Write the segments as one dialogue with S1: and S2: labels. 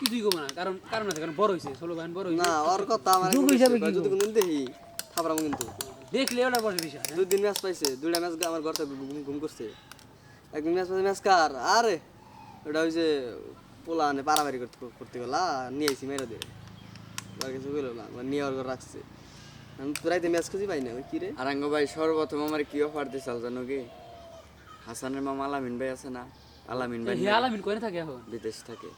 S1: কিছুই কমে না কারণ কারণ আছে কারণ বড় হয়েছে ষোলো ভাই বড় হয়েছে
S2: না ওর কথা আমার
S3: দুঃখ হিসাবে কি
S2: যদি কোনদিন দেখি থাপড়াম কিন্তু।
S1: দেখলে ওটা বসে বিষয়
S2: দুই দিন ম্যাচ পাইছে দুইটা ম্যাচ আমার ঘর থেকে ঘুম ঘুম করছে। একদিন ম্যাচ পাইছে ম্যাচ কার? আরে ওটা ওই যে পোলা পারাবাড়ি করতে করতে গেলা নিয়ে মেরে দিয়ে। আর কিছু গেল না নিয়ে ওর ঘর রাখছে। আমি প্রায়তে ম্যাচ খুঁজি পাই না কি রে?
S4: আরাঙ্গ ভাই সর্বপ্রথম আমার কি অফার দিছাল জানো কি? হাসানের মামা আলামিন ভাই আছে না? আলামিন ভাই
S1: আলামিন করে থাকে এখন?
S4: বিদেশ থাকে।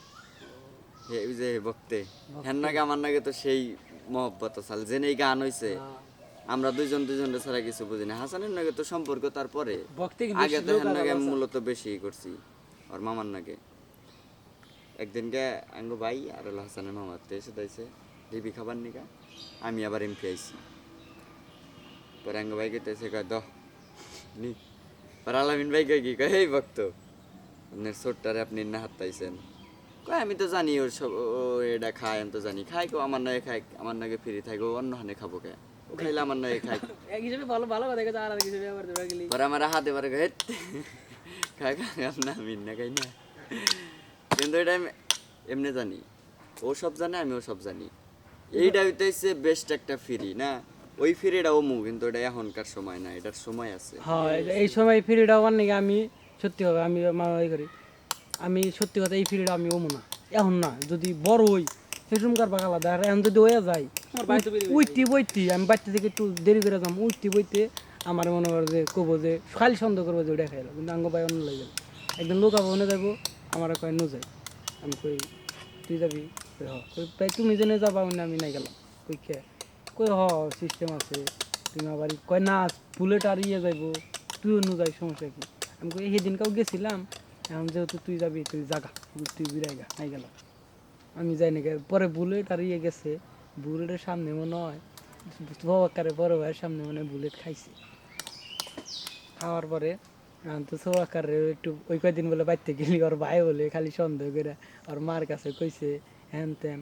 S4: ওই যে ভক্তে। হ্যান নাগে আমার নাগে তো সেই মহব্বত আসাল যে নেই গান হইছে। আমরা দুইজন দুইজন ছাড়া কিছু বুঝি না। হাসানের নাগে তো সম্পর্ক তারপরে। আগে তো হ্যান নাগে মূলত বেশি করছি আর মামার নাগে। একদিন গে আঙ্গো ভাই আর হাসানের মামা তো এসে দিয়েছে ডিবি খাবার নিকা আমি আবার এমপি আইছি। পরে আঙ্গো ভাই এসে কয় দহ নি। পর আলামিন ভাই কয় কি কয় এই ভক্ত আপনার ছোট্টারে আপনি না হাত পাইছেন আমি তো জানি ওর সব ও এটা খায় আমি তো জানি। খাই কো আমার নয় খাই আমার নাগে ফ্রি থাকো অন্য হানে খাব কে? ও খাইলে আমার নাগে খাই
S1: এক হিসেবে ভালো ভালো কথা কথা আর হিসেবে আবার দেবা গেলি।
S4: পরে আমার হাতে পারে হেট। খাই খাই আপনার আমি না খাই না। কিন্তু এটা আমি এমনি জানি। ও সব জানে আমি ও সব জানি। এইটা হইতেছে বেস্ট একটা ফ্রি না? ওই ফ্রিটা ও মু কিন্তু এটা এখনকার সময় না এটার সময় আছে।
S3: হ্যাঁ এই- এই সময় ফিরিটা হওয়ার নাকি আমি সত্যি হবে আমি মা করি। আমি সত্যি কথা এই ফিরিটা আমি ওমো না। এখন না যদি বড় হই সেসমকার বাঘ আলাদা আর এখন যদি ওয়া যায় উইটি বইটি আমি বাচ্চা থেকে একটু দেরি করে যাম। উইটি বইতে আমার মনে করে যে কবো যে খালি সন্দেহ করব যে ওটা খাইলো কিন্তু আঙ্গ ভাই অন্য লাগে। একদিন লোক ভবনে যাব আমার কয় নু যাই। আমি কই তুই যাবি? তাই তুমি জেনে যাবা মানে আমি নাই গেলাম। কই কে? কই হ সিস্টেম আছে। তুমি আবার কয় না বুলেট আর ইয়ে যাইবো। তুইও নু যাই সমস্যা কি? আমি কই সেদিনকাও গেছিলাম এখন যেহেতু তুই যাবি তুই জাগা তুই বিরাই গা নাই গেলাম আমি যাই না পরে বুলেট আর ইয়ে গেছে বুলেটের সামনে মনে হয় সবাকারে বড় ভাইয়ের সামনে মনে বুলেট খাইছে। খাওয়ার পরে আমি তো সবাকারে একটু ওই কয়দিন বলে বাইতে গেলি ওর ভাই বলে খালি সন্দেহ করে ওর মার কাছে কইছে হ্যান ত্যান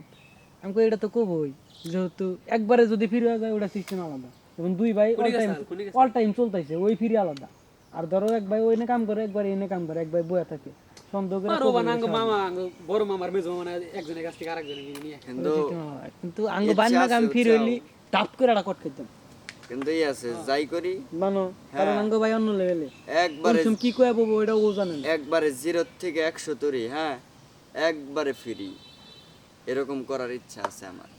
S3: আমি কই এটা তো কবই যেহেতু একবারে যদি ফিরে যায় ওটা সিস্টেম আলাদা। এবং দুই ভাই অল টাইম অল টাইম চলতেছে ওই ফিরে আলাদা। আর ধরো এক ভাই ওইনে কাম করে একবার এনে কাম করে এক ভাই বয়া থাকে। সন্দেহ করে
S1: আর বানাঙ্গ মামা আঙ্গ বড় মামার মেজো মামা একজনের কাছ থেকে আরেকজনের নিয়ে
S4: কিন্তু
S3: কিন্তু আঙ্গ বান্না আমি ফিরে হইলি টাপ করে একটা কট খাইতাম।
S4: কিন্তু এই আছে যাই করি
S3: মানো কারণ আঙ্গ ভাই অন্য লেভেলে।
S4: একবারে
S3: তুমি কি কয়ে বলব এটা ও জানে
S4: একবারে জিরো থেকে একশো তরি হ্যাঁ একবারে ফ্রি। এরকম করার ইচ্ছা আছে আমার।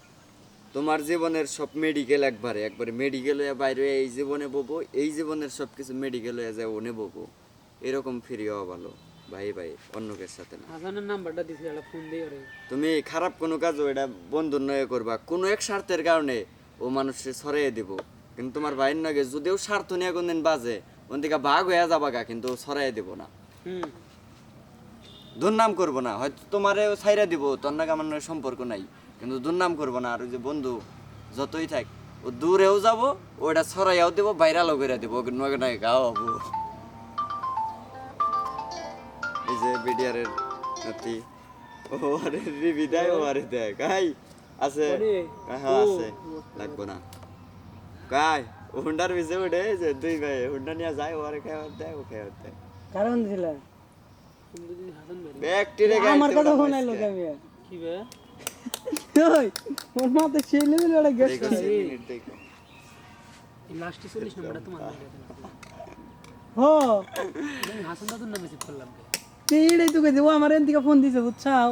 S4: তোমার জীবনের সব মেডিকেল একবারে একবারে মেডিকেল হয়ে বাইরে এই জীবনে ববো এই জীবনের সব কিছু মেডিকেল হয়ে যায় ওনে ববো এরকম ফ্রি হওয়া ভালো। ভাই ভাই অন্যকের সাথে না।
S1: হাসানের নাম্বারটা দিছি একটা ফোন দিয়ে
S4: তুমি খারাপ কোনো কাজও এটা বন্ধু নয় করবা। কোনো এক স্বার্থের কারণে ও মানুষকে ছড়াইয়ে দিব। কিন্তু তোমার ভাইয়ের নাগে যদিও স্বার্থ নিয়ে কোনদিন বাজে ওন থেকে ভাগ হয়ে যাবা কিন্তু ছড়াইয়ে দিব না।
S1: হুম।
S4: দুর্নাম করব না। হয়তো তোমারে ছাইরা দিব তোর নাকি আমার সম্পর্ক নাই। কিন্তু দুর্নাম করব না আর ওই যে বন্ধু যতই থাক ও দূরেও যাব ওটা ছড়াইয়াও দিব ভাইরালও করে দিব নগে গাও হব এই যে বিডিআরের নাতি ও আরে রিবি দেয় ও আরে দেয় কাই আছে হ্যাঁ আছে লাগবো না। কাই হুন্ডার পিছে উঠে যে দুই ভাই হুন্ডা নিয়ে যায় ও আরে খাওয়ার দেয় ও খাওয়ার দেয়।
S3: কারণ
S4: ব্যক্তিরে
S3: আমার কাছে ফোন আইলো কেমন?
S1: কি বে?
S3: ওই ওর মাথায় সেই লেভেল একটা গ্যাস
S1: লাস্টে চল্লিশ নাম্বারটা তোমার
S3: হো।
S1: হাসান দাদুর নামে সেভ করলাম
S3: এইটাই তো কইছে ও আমার এন ফোন দিছে বুঝছাও?